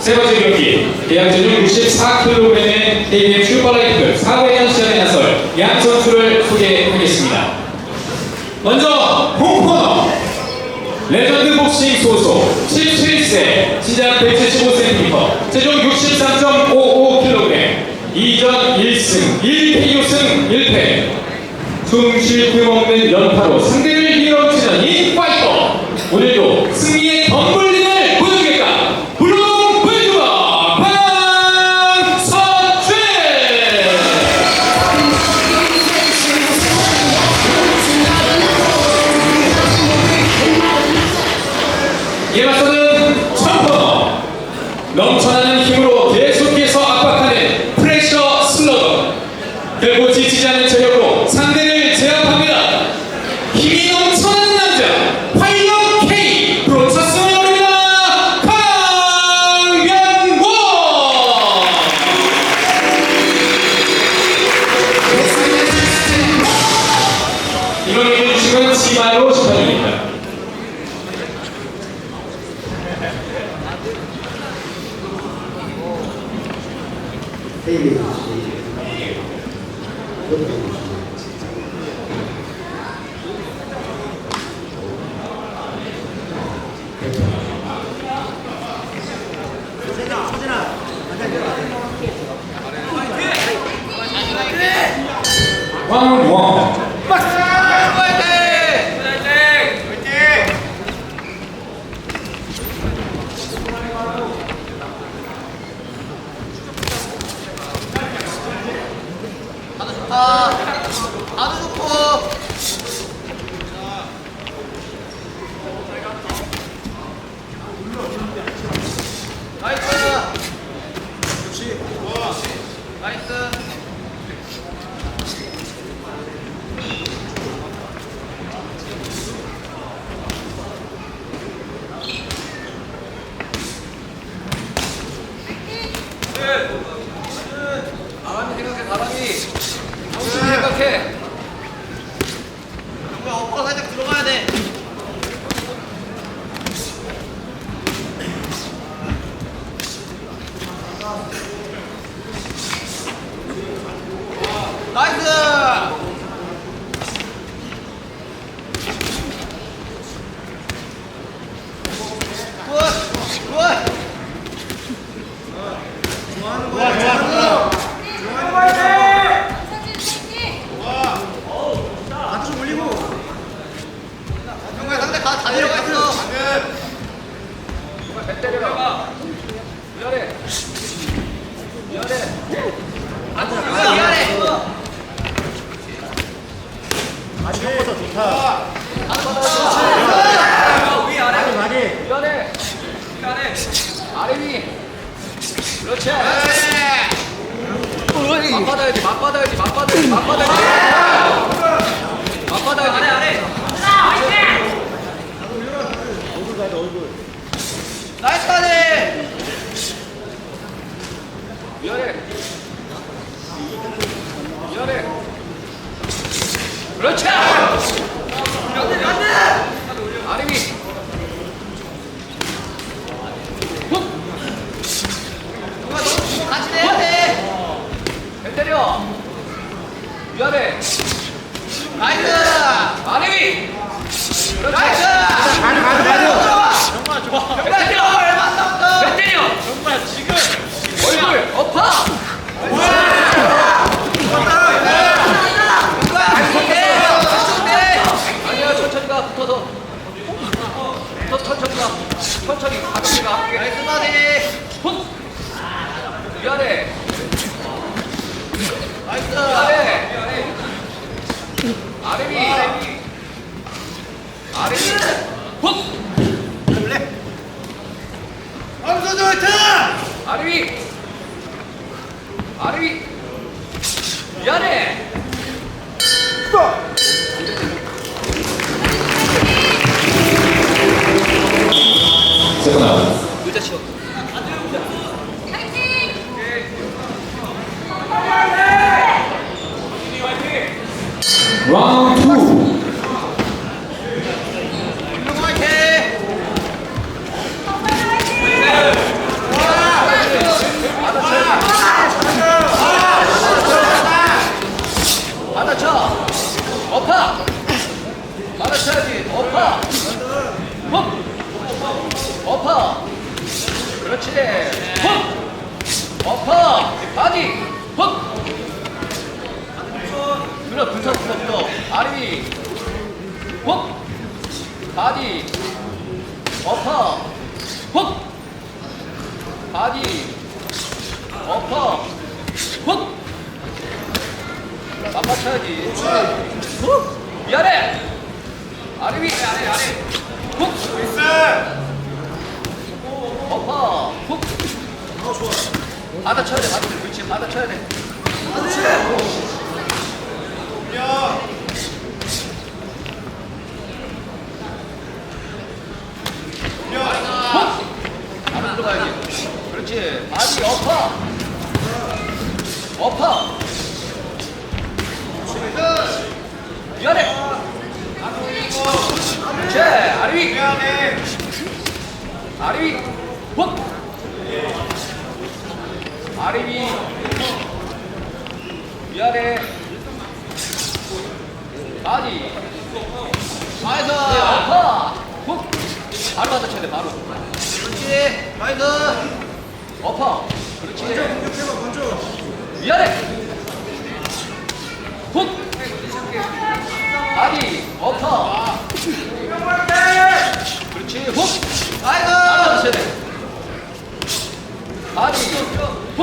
세 번째 경기 전용 64kg의 KBM 슈퍼라이트 4회전 시간에 나설 양 선수를 소개하겠습니다. 먼저 홍코너. 레전드 복싱 소속 17세 시작 175cm 체중 63.55kg 2전 1승 1KO승 1패. 숨쉴 틈 없는 연파로 상대를 밀어치는 이 파이터. 오늘도 맞받아야지 맞받아야지 맞받아야지 아래 아래 얼굴 가야 돼 얼굴. 나이스 카드 미안해 미안해 그렇지 위 누가 너 같이 내야 미안해 나이스! 그렇지 나이스! 가드 가드. 들어와 정말 좋아. 배 얼마 배 정말 지금. 얼굴 엎어 아니야 천천히 가 천천히 가 나이스 바디 훅 미안해 라 받아 쳐야 돼 받아 쳐야 돼. 그렇지 받아쳐야 돼. 훅! 바로 들어가야지 그렇지. 바디 어퍼 어퍼 위아래 그렇지 아래 위. 아래 위. 훅! 위 위아래 바디 나이스. 네, 어퍼 훅! 바로 받아쳐야 돼 바로. 그렇지. 나이스. 어퍼. 그렇지. 위아래 훅. 바디 어퍼. 그렇지. 훅. 나이스. 받아쳐야 돼 바디 훅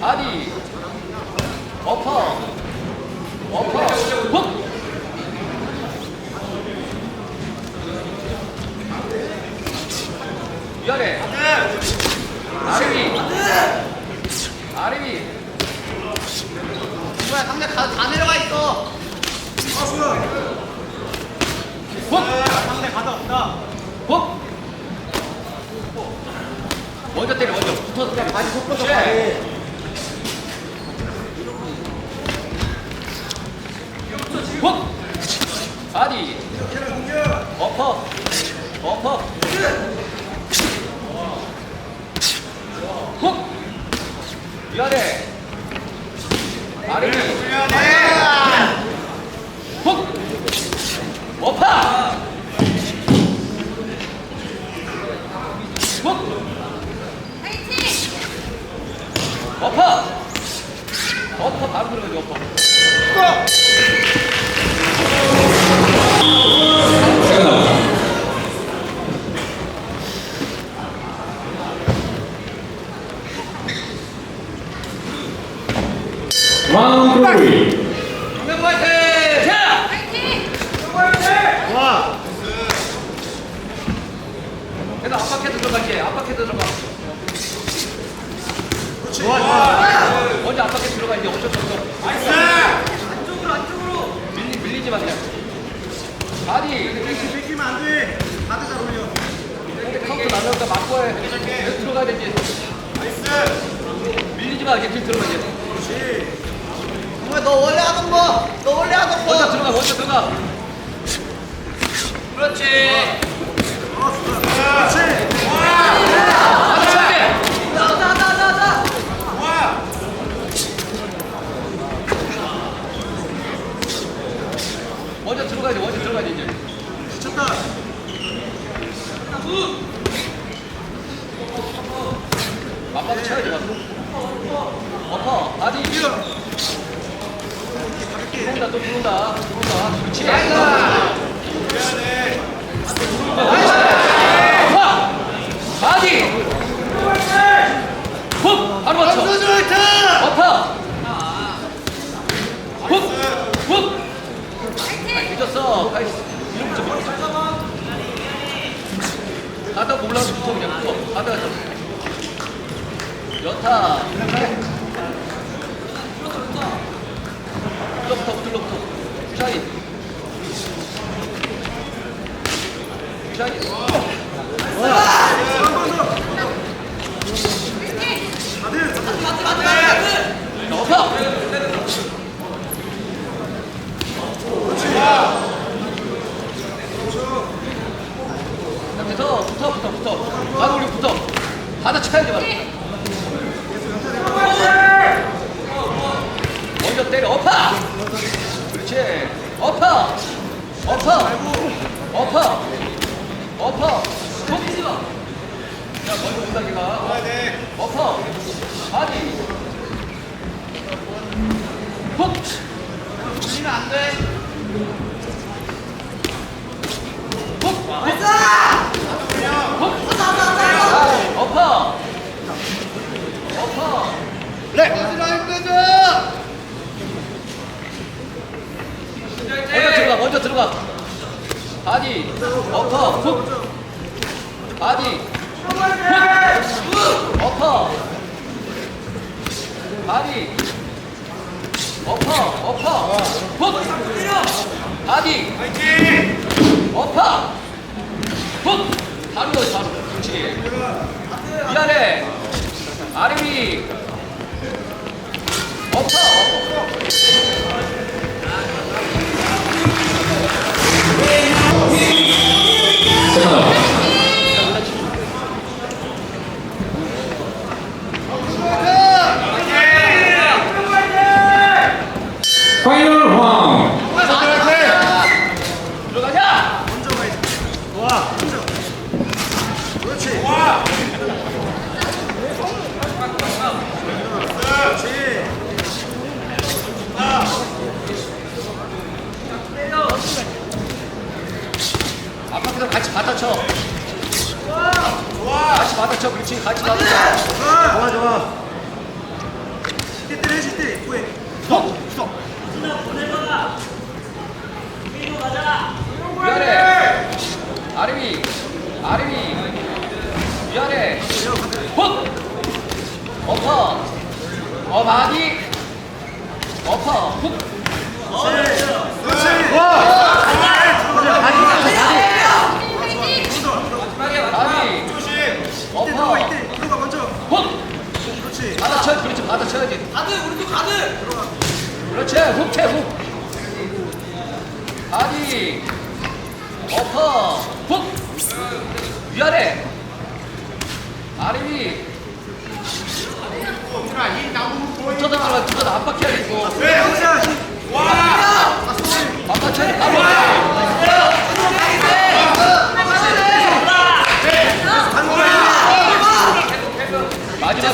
바디 어퍼 어퍼 훅 위아래 아래 위 아래 위 뭐야 상대 다, 다 내려가 있어. 훅! 훅! 먼저 때려, 먼저. 붙어서 때려. 많이 속도서 훅! 바디. 어퍼. 어퍼. 훅! 위아래. 아래 위. 훅! 들어가 먼저 들어가 그렇지. 어 그렇지 맞춰야 돼 나나 나 나 나. 좋아 먼저 들어가야 돼 먼저 들어가야 돼 이제 미쳤다 맞바도 쳐야지 맞 어퍼 바디 들어온다 또 들어온다 들어온다 그렇지 좀 가다 올라가서 붙어 그냥 붙어 가다 가서 연타 둘러부터 둘러부터 샤이 어파 어파 엎어 어퍼 속지마 야 먼저 온다 걔가 어퍼 바디 훅 돌리면 안돼 왔어 훅 왔어 왔어 왔어 어퍼 어퍼 바디 훅 엎어 바디 엎어 엎어 훅 바디 엎어 훅 바로 바로. 그렇지. 미안해 엎어 엎어 세 그렇지 같이 받아쳐 좋아. 좋아, 좋아. 시대 때려, 시대. 후에. 훅 스톱 미안해 아름이 아름이 미안해 훅 엎어 어 많이 엎어 훅 그렇지. 와 이때 엎어 들어가, 이때. 들어가, 먼저. 훅 그렇지. 받아쳐 그렇지 받아쳐야지. 가드 우리도 가드! 그렇지 훅채 훅. 아니 엎어 훅. 위아래. 아림이. 붙어서 들어가 붙어서 압박해야 돼 이거. 왜, 형사. 압박해야 돼 바로 마지막이다 누구야 엎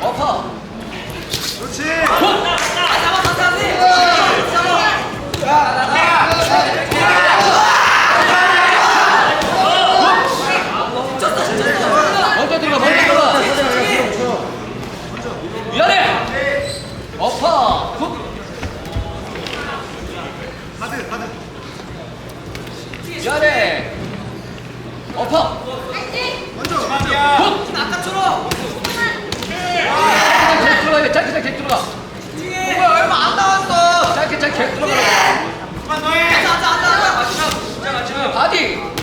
어엎어 그렇지. 훅 먼저 들어가 먼저 들어가 미안해 엎어 훅 가드, 가드. 미안해 엎어 먼저, 먼저. 훅 아까처럼 짧게 짧게 들어가야 돼 짧게 짧게 들어가 뭐야 얼마 안 나왔어 짧게 짧게 들어가라고 앉아 앉아 앉아 바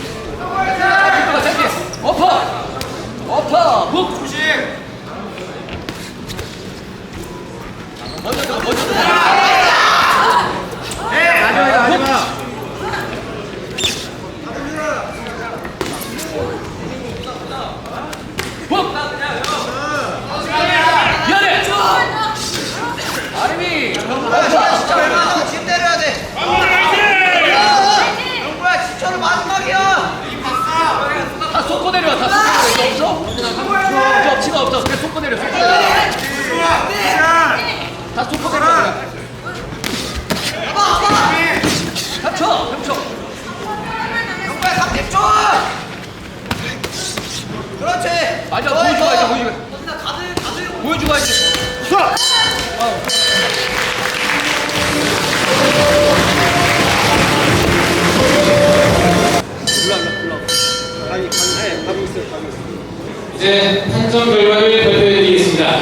이제 판정 결과를 발표해드리겠습니다.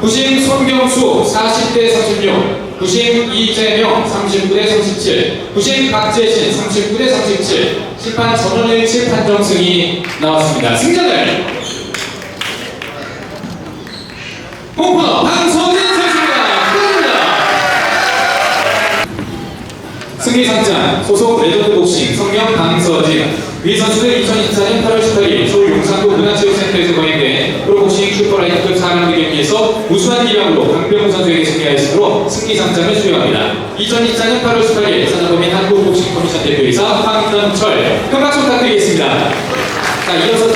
부심 손경수 40대 36, 부심 이재명 39대 37, 부심 박재신 39대 37, 심판 전원일치 판정 승이 나왔습니다. 승자는 홍코너 방성진 선수입니다. 축하드립니다. 승리 상장 소속 레전드 복싱 성명 강서진 위 선수는 2024년 8월 18일 서울 용산구 문화체육센터에서 거행된 프로복싱 슈퍼라이트급 4라운드 경기에서 우수한 기량으로 강병우 선수에게 승리하였으므로 승리 상장을 수여합니다. 2024년 8월 18일 산업법인 한국복싱 커미션 대표이사 황현철 평박수 부탁드리겠습니다. 자, 이어서